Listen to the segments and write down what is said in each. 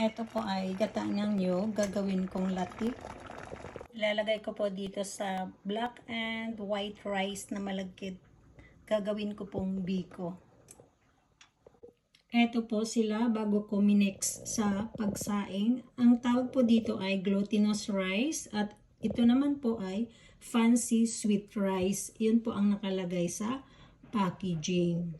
Ito po ay gata ng nyog. Gagawin kong latik. Ilalagay ko po dito sa black and white rice na malagkit. Gagawin ko pong biko. Ito po sila bago ko minix sa pagsaing. Ang tawag po dito ay glutinous rice at ito naman po ay fancy sweet rice. Yun po ang nakalagay sa packaging.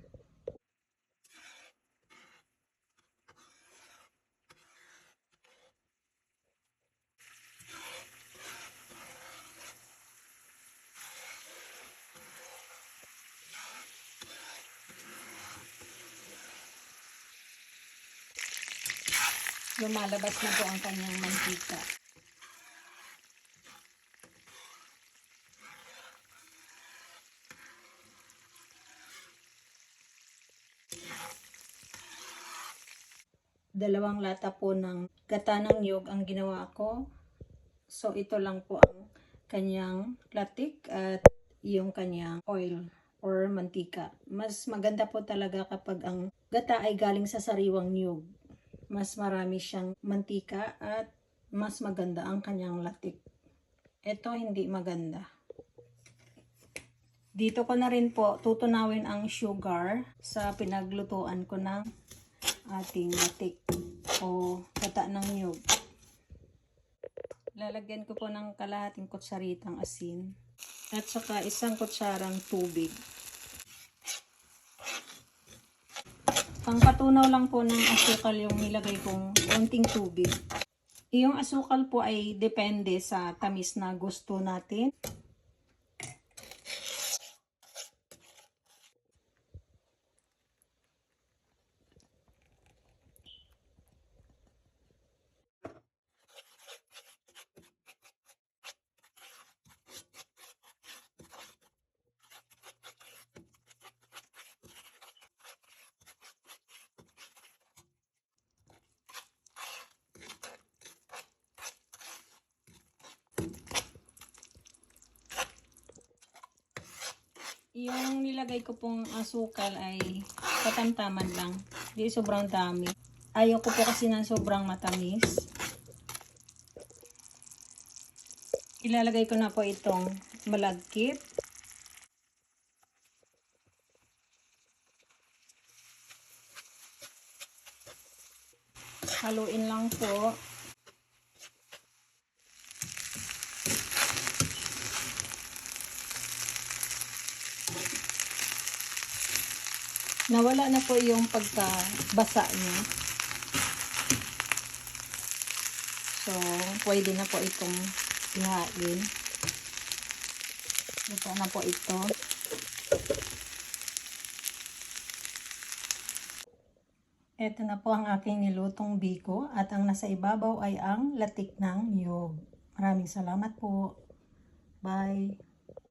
Lumalabas na po ang kanyang mantika. Dalawang lata po ng gata ng niyog ang ginawa ko. So ito lang po ang kanyang latik at yung kanyang oil or mantika. Mas maganda po talaga kapag ang gata ay galing sa sariwang niyog mas marami siyang mantika at mas maganda ang kanyang latik. Ito hindi maganda. Dito ko na rin po tutunawin ang sugar sa pinaglutuan ko ng ating latik o gata ng nyug. Lalagyan ko po ng kalahating kutsaritang asin at saka isang kutsarang tubig. Pangkatunaw lang po ng asukal yung nilagay kong konting tubig. Yung asukal po ay depende sa tamis na gusto natin. Yung nilagay ko pong asukal ay katamtaman lang. Di sobrang dami. Ayaw ko po kasi ng sobrang matamis. Ilalagay ko na po itong malagkit. Haluin lang po. Nawala na po yung pagkabasa niya. So, pwede na po itong ihain. Ito na po ito. Ito na po ang aking nilutong biko at ang nasa ibabaw ay ang latik ng niyog. Maraming salamat po. Bye.